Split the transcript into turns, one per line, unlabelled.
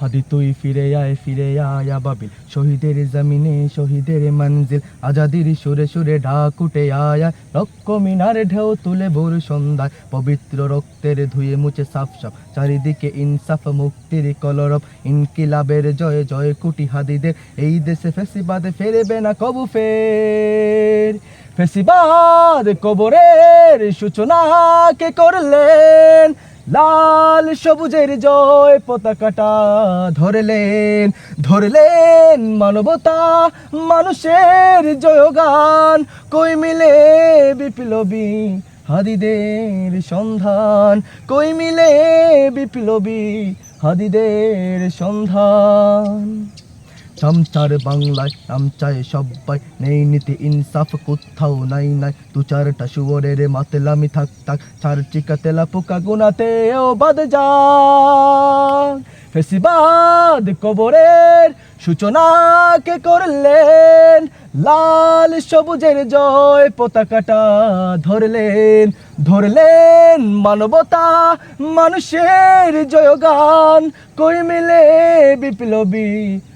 হাদি তুই ফিরে আয় ফিরে আয় বাবিল শহীদের জমিনে, শহীদের মঞ্জিল। আজাদির সুরে সুরে ঢাক উঠে আয়। লক্ষ মিনার ঢেউ তুলে ভোর সন্ধ্যায়। পবিত্র রক্তের ধুয়ে মুছে সাফ সাফ। চারিদিকে ইনসাফ, মুক্তির কলরব। ইনকিলাবের জয় জয় কুটি হাদিদের এই দেশে ফেসিবাদে ফেরবে না কবু ফের। ফেসিবাদ কবরের সূচনা কে করলেন লাল সবুজের জয় পতাকাটা ধরলেন ধরলেন মানবতা, মানুষের জয়গান। কই মিলে বিপ্লবী হাদিদের সন্ধান? কই মিলে বিপ্লবী হাদিদের সন্ধান? চামচার বাংলায় চামচায় সবাই নেই নীতি, ইনসাফ কোথাও নাই নাই। দু চারটা শুয়োরের মাতলামি থাক থাক, চার চিকা তেলা পোকা গুনাতে ও বাদ যা। ফেসিবাদ কবরের সূচনা কে করলেন? লাল সবুজের জয় পতাকাটা ধরলেন ধরলেন মানবতা, মানুষের জয়গান। কই মিলে বিপ্লবী